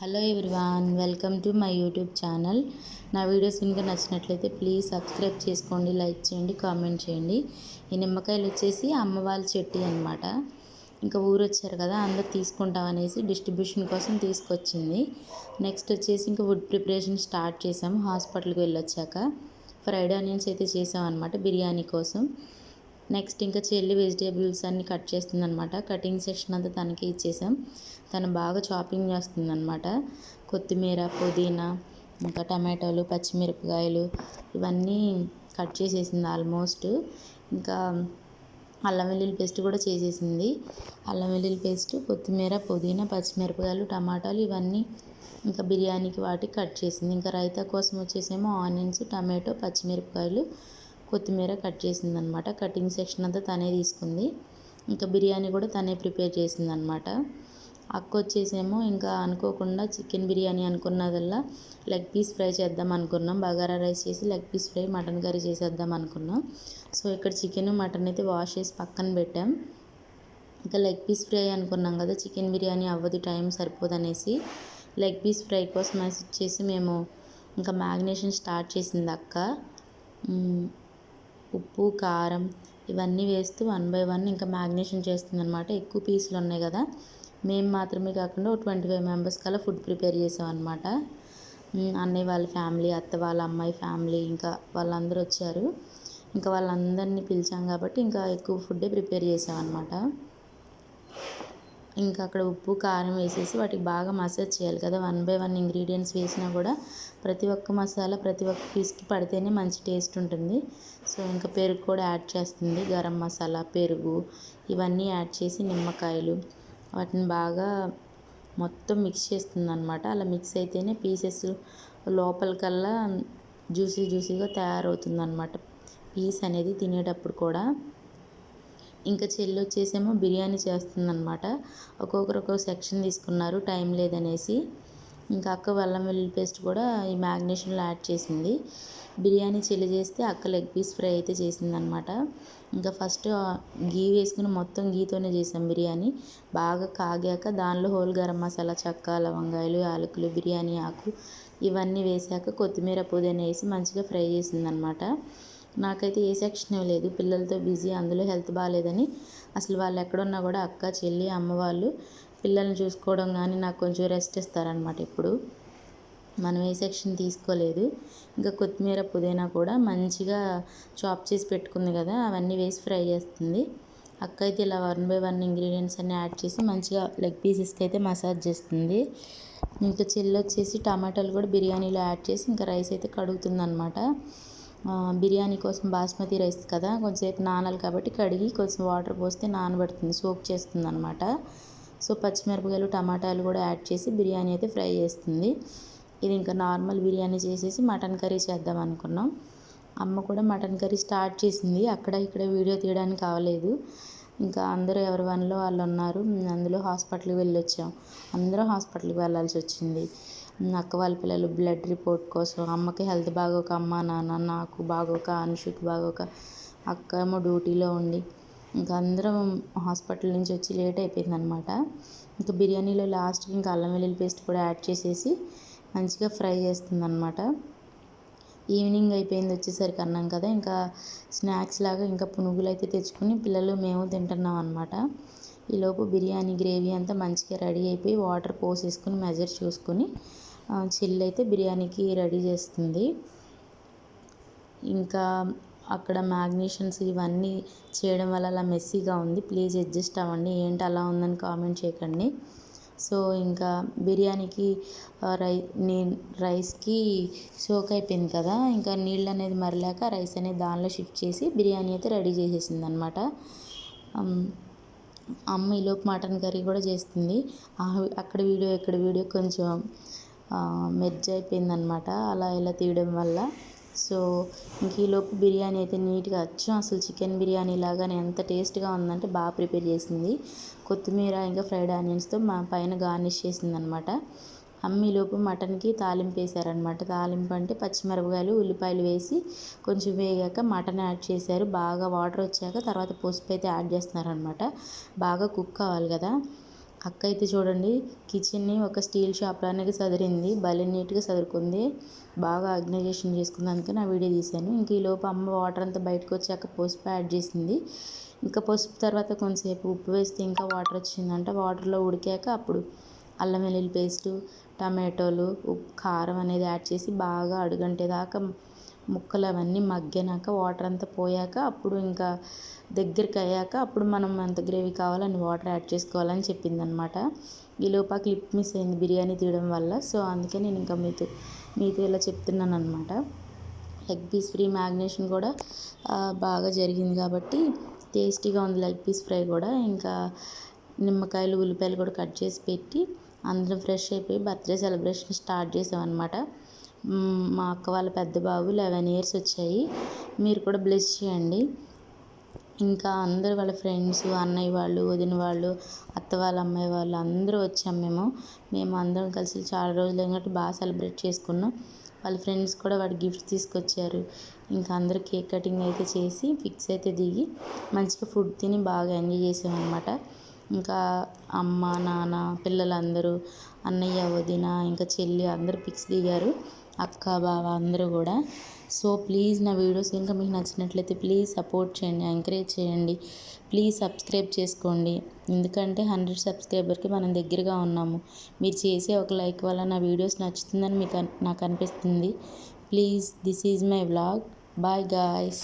Hello everyone welcome to my YouTube channel. నా videos కనుక నచ్చినట్లయితే ప్లీజ్ సబ్స్క్రైబ్ చేసుకోండి లైక్ చేయండి కామెంట్ చేయండి. ఈ నిమ్మకాయలు వచ్చేసి అమ్మ వాళ్ళ అనమాట ఇంకా ఊరు వచ్చారు కదా అందరు తీసుకుంటాం అనేసి డిస్ట్రిబ్యూషన్ కోసం తీసుకొచ్చింది. నెక్స్ట్ వచ్చేసి ఇంకా వుడ్ ప్రిపరేషన్ స్టార్ట్ చేసాము హాస్పిటల్కి వెళ్ళొచ్చాక. ఫ్రైడ్ ఆనియన్స్ అయితే చేసాం అనమాట బిర్యానీ కోసం. నెక్స్ట్ ఇంకా చెల్లి వెజిటేబుల్స్ అన్ని కట్ చేస్తుంది అనమాట కటింగ్ సెక్షన్ అంతా తనకి ఇచ్చేసాం. తను బాగా చాపింగ్ చేస్తుంది అనమాట కొత్తిమీర పుదీనా ఇంకా టమాటోలు పచ్చిమిరపకాయలు ఇవన్నీ కట్ చేసేసింది ఆల్మోస్ట్. ఇంకా అల్లం వెల్లుల్లి పేస్ట్ కూడా చేసేసింది. అల్లం వెల్లుల్లి పేస్ట్ కొత్తిమీర పుదీనా పచ్చిమిరపకాయలు టమాటాలు ఇవన్నీ ఇంకా బిర్యానీకి వాటికి కట్ చేసింది. ఇంకా రైతా కోసం వచ్చేసేమో ఆనియన్స్ టమాటో పచ్చిమిరపకాయలు కొత్తిమీర కట్ చేసిందనమాట. కటింగ్ సెక్షన్ అంతా తనే తీసుకుంది. ఇంకా బిర్యానీ కూడా తనే ప్రిపేర్ చేసిందనమాట. అక్క వచ్చేసేమో ఇంకా అనుకోకుండా చికెన్ బిర్యానీ అనుకున్నదల్లా లెగ్ పీస్ ఫ్రై చేద్దాం అనుకున్నాం. బగారా రైస్ చేసి leg piece fry mutton curry చేసేద్దాం అనుకున్నాం. సో ఇక్కడ చికెన్ మటన్ అయితే వాష్ చేసి పక్కన పెట్టాం. ఇంకా లెగ్ పీస్ ఫ్రై అనుకున్నాం కదా చికెన్ బిర్యానీ అవ్వదు టైం సరిపోదనేసి లెగ్ పీస్ ఫ్రై కోసం మెసేజ్ చేసి మేము ఇంకా మ్యాగ్నేషన్ స్టార్ట్ చేసింది అక్క. ఉప్పు కారం ఇవన్నీ వేస్తూ వన్ బై వన్ ఇంకా మ్యాగ్నేషన్ చేస్తుంది అనమాట ఎక్కువ పీసులు ఉన్నాయి కదా. మేము మాత్రమే కాకుండా ఒక ట్వంటీ ఫైవ్ మెంబర్స్ కల్లా ఫుడ్ ప్రిపేర్ చేసామన్నమాట. అన్నయ్య వాళ్ళ ఫ్యామిలీ అత్త వాళ్ళ అమ్మాయి ఫ్యామిలీ ఇంకా వాళ్ళందరూ వచ్చారు. ఇంకా వాళ్ళందరినీ పిలిచాం కాబట్టి ఇంకా ఎక్కువ ఫుడ్డే ప్రిపేర్ చేసాం అనమాట ఇంకా అక్కడ ఉప్పు కారం వేసేసి వాటికి బాగా మసాజ్ చేయాలి కదా. వన్ బై వన్ ఇంగ్రీడియంట్స్ వేసినా కూడా ప్రతి ఒక్క మసాలా ప్రతి ఒక్క పీస్కి పడితేనే మంచి టేస్ట్ ఉంటుంది. సో ఇంకా పెరుగు కూడా యాడ్ చేస్తుంది. గరం మసాలా పెరుగు ఇవన్నీ యాడ్ చేసి నిమ్మకాయలు వాటిని బాగా మొత్తం మిక్స్ చేస్తుంది అనమాట అలా మిక్స్ అయితేనే పీసెస్ లోపలికల్లా జ్యూసీ జ్యూసీగా తయారవుతుంది అనమాట పీస్ అనేది తినేటప్పుడు కూడా ఇంకా చెల్లి వచ్చేసేమో బిర్యానీ చేస్తుందనమాట ఒక్కొక్కరు ఒక్కొక్క సెక్షన్ తీసుకున్నారు టైం లేదనేసి. ఇంకా అక్క వెల్లం వెల్లుల్లి పేస్ట్ కూడా ఈ మ్యాగ్నేషన్లో యాడ్ చేసింది. బిర్యానీ చెల్లి చేస్తే అక్క లెగ్ పీస్ ఫ్రై అయితే చేసిందనమాట ఇంకా ఫస్ట్ గీ వేసుకుని మొత్తం గీతోనే చేసాం బిర్యానీ. బాగా కాగాక దానిలో హోల్ గరం మసాలా చెక్క లవంగాయలు యాలకులు బిర్యానీ ఆకు ఇవన్నీ వేసాక కొత్తిమీర పుదీనా వేసి మంచిగా ఫ్రై చేసిందనమాట నాకైతే ఏ సెక్షన్ లేదు. పిల్లలతో బిజీ అందులో హెల్త్ బాగాలేదని అసలు వాళ్ళు ఎక్కడున్నా కూడా అక్క చెల్లి అమ్మ వాళ్ళు పిల్లల్ని చూసుకోవడం కానీ నాకు కొంచెం రెస్ట్ ఇస్తారనమాట ఇప్పుడు మనం ఏ సెక్షన్ తీసుకోలేదు. ఇంకా కొత్తిమీర పుదీనా కూడా మంచిగా చాప్ చేసి పెట్టుకుంది కదా అవన్నీ వేసి ఫ్రై చేస్తుంది. అక్క అయితే ఇలా వన్ బై వన్ ఇంగ్రీడియంట్స్ అన్ని యాడ్ చేసి మంచిగా లెగ్ పీసెస్కి అయితే మసాజ్ చేస్తుంది. ఇంకా చెల్లి వచ్చేసి టమాటాలు కూడా బిర్యానీలో యాడ్ చేసి ఇంకా రైస్ అయితే కడుగుతుంది అనమాట బిర్యానీ కోసం బాస్మతి రైస్ కదా కొంచెంసేపు నానాలి కాబట్టి కడిగి కొంచెం వాటర్ పోస్తే నానబెడుతుంది సోక్ చేస్తుంది అనమాట సో పచ్చిమిరపకాయలు టమాటాలు కూడా యాడ్ చేసి బిర్యానీ అయితే ఫ్రై చేస్తుంది. ఇది ఇంకా నార్మల్ బిర్యానీ చేసేసి మటన్ కర్రీ చేద్దాం అనుకున్నాం. అమ్మ కూడా మటన్ కర్రీ స్టార్ట్ చేసింది అక్కడ ఇక్కడ వీడియో తీయడానికి కావలేదు. ఇంకా అందరూ ఎవరి వన్లో వాళ్ళు ఉన్నారు అందులో హాస్పిటల్కి వెళ్ళొచ్చాం. అందరూ హాస్పిటల్కి వెళ్ళాల్సి వచ్చింది. అక్క వాళ్ళ పిల్లలు బ్లడ్ రిపోర్ట్ కోసం అమ్మకి హెల్త్ బాగోక అమ్మ నాన్న నాకు బాగోక అనుషుకి బాగోక అక్క ఏమో డ్యూటీలో ఉండి ఇంకా అందరం హాస్పిటల్ నుంచి వచ్చి లేట్ అయిపోయింది అనమాట ఇంకా బిర్యానీలో లాస్ట్కి ఇంకా అల్లం వెల్లుల్లి పేస్ట్ కూడా యాడ్ చేసేసి మంచిగా ఫ్రై చేస్తుంది అనమాట ఈవినింగ్ అయిపోయింది వచ్చేసరికి అన్నాం కదా ఇంకా స్నాక్స్ లాగా ఇంకా పునుగులు అయితే తెచ్చుకుని పిల్లలు మేము తింటున్నాం అనమాట ఈలోపు బిర్యానీ గ్రేవీ అంతా మంచిగా రెడీ అయిపోయి వాటర్ పోసేసుకుని మెజర్ చూసుకొని చిల్లు అయితే బిర్యానీకి రెడీ చేస్తుంది. ఇంకా అక్కడ మ్యాగ్నేషన్స్ ఇవన్నీ చేయడం వల్ల అలా మెస్సీగా ఉంది. ప్లీజ్ అడ్జస్ట్ అవ్వండి. ఏంటి అలా ఉందని కామెంట్ చేయకండి. సో ఇంకా బిర్యానీకి రై నీ రైస్కి సోక్ అయిపోయింది కదా. ఇంకా నీళ్ళు అనేది మరలాక రైస్ అనేది దానిలో షిఫ్ట్ చేసి బిర్యానీ అయితే రెడీ చేసేసింది అనమాట అమ్మ ఈలోపు మటన్ కర్రీ కూడా చేస్తుంది. అక్కడ వీడియో ఇక్కడ వీడియో కొంచెం మెర్జ్ అయిపోయిందనమాట అలా ఇలా తీయడం వల్ల. సో ఇంక ఈలోపు బిర్యానీ అయితే నీట్గా అచ్చం. అసలు చికెన్ బిర్యానీ లాగానే ఎంత టేస్ట్గా ఉందంటే బాగా ప్రిపేర్ చేసింది. కొత్తిమీర ఇంకా ఫ్రైడ్ ఆనియన్స్తో మా పైన గార్నిష్ చేసిందనమాట అమ్మీలోపు అమ్మిలోపు మటన్కి తాలింపు వేసారనమాట తాలింపు అంటే పచ్చిమిరపకాయలు ఉల్లిపాయలు వేసి కొంచెం వేగాక మటన్ యాడ్ చేశారు. బాగా వాటర్ వచ్చాక తర్వాత పసుపు అయితే యాడ్ చేస్తున్నారనమాట బాగా కుక్ కావాలి కదా. అక్క అయితే చూడండి కిచెన్ని ఒక స్టీల్ షాప్లానే సదిరింది భలే నీట్గా సదురుకుంది. బాగా ఆర్గనైజేషన్ చేసుకుంది. అందుకే నా వీడియో తీశాను. ఇంక ఈ లోపు అమ్మ వాటర్ అంతా బయటకు వచ్చాక పసుపు యాడ్ చేసింది. ఇంకా పసుపు తర్వాత కొంతసేపు ఉప్పు వేస్తే ఇంకా వాటర్ వచ్చిందంట. వాటర్లో ఉడికాక అప్పుడు అల్లం వెల్లుల్లి పేస్టు టమాటోలు ఉప్పు కారం అనేది యాడ్ చేసి బాగా అడుగంటేదాకా ముక్కలు అవన్నీ మగ్గినాక వాటర్ అంతా పోయాక అప్పుడు ఇంకా దగ్గరికి అయ్యాక అప్పుడు మనం ఎంత గ్రేవీ కావాలని వాటర్ యాడ్ చేసుకోవాలని చెప్పింది అనమాట ఈలోపు ఆ క్లిప్ మిస్ అయింది బిర్యానీ తీయడం వల్ల. సో అందుకే నేను ఇంకా మీతో మీతో ఇలా చెప్తున్నాను అనమాట లెగ్ పీస్ ఫ్రీ మ్యాగ్నేషన్ కూడా బాగా జరిగింది కాబట్టి టేస్టీగా ఉంది లెగ్ పీస్ ఫ్రై కూడా. ఇంకా నిమ్మకాయలు ఉల్లిపాయలు కూడా కట్ చేసి పెట్టి అందరం ఫ్రెష్ అయిపోయి బర్త్డే సెలబ్రేషన్ స్టార్ట్ చేసామన్నమాట మా అక్క వాళ్ళ పెద్ద బాబు లెవెన్ ఇయర్స్ వచ్చాయి. మీరు కూడా బ్లెస్ చేయండి. ఇంకా అందరు వాళ్ళ ఫ్రెండ్స్ అన్నయ్య వాళ్ళు వదిన వాళ్ళు అత్త వాళ్ళ అమ్మాయి వాళ్ళు అందరూ వచ్చాం మేము. మేము అందరం కలిసి చాలా రోజులు అయినట్టు బాగా సెలబ్రేట్ చేసుకున్నాం. వాళ్ళ ఫ్రెండ్స్ కూడా వాడి గిఫ్ట్స్ తీసుకొచ్చారు. ఇంకా అందరూ కేక్ కటింగ్ అయితే చేసి పిక్స్ అయితే దిగి మంచిగా ఫుడ్ తిని బాగా ఎంజాయ్ చేసామన్నమాట ఇంకా అమ్మ నాన్న పిల్లలందరూ అన్నయ్య వదిన ఇంకా చెల్లి అందరూ పిక్స్ దిగారు. అక్క బావ అందరూ కూడా. సో ప్లీజ్ నా వీడియోస్ ఇంకా మీకు నచ్చినట్లయితే ప్లీజ్ సపోర్ట్ చేయండి ఎంకరేజ్ చేయండి. ప్లీజ్ సబ్స్క్రైబ్ చేసుకోండి. ఎందుకంటే హండ్రెడ్ సబ్స్క్రైబర్కి మనం దగ్గరగా ఉన్నాము. మీరు చేసే ఒక లైక్ వల్ల నా వీడియోస్ నచ్చుతుందని మీకు నాకు అనిపిస్తుంది. Please this is my vlog. Bye guys.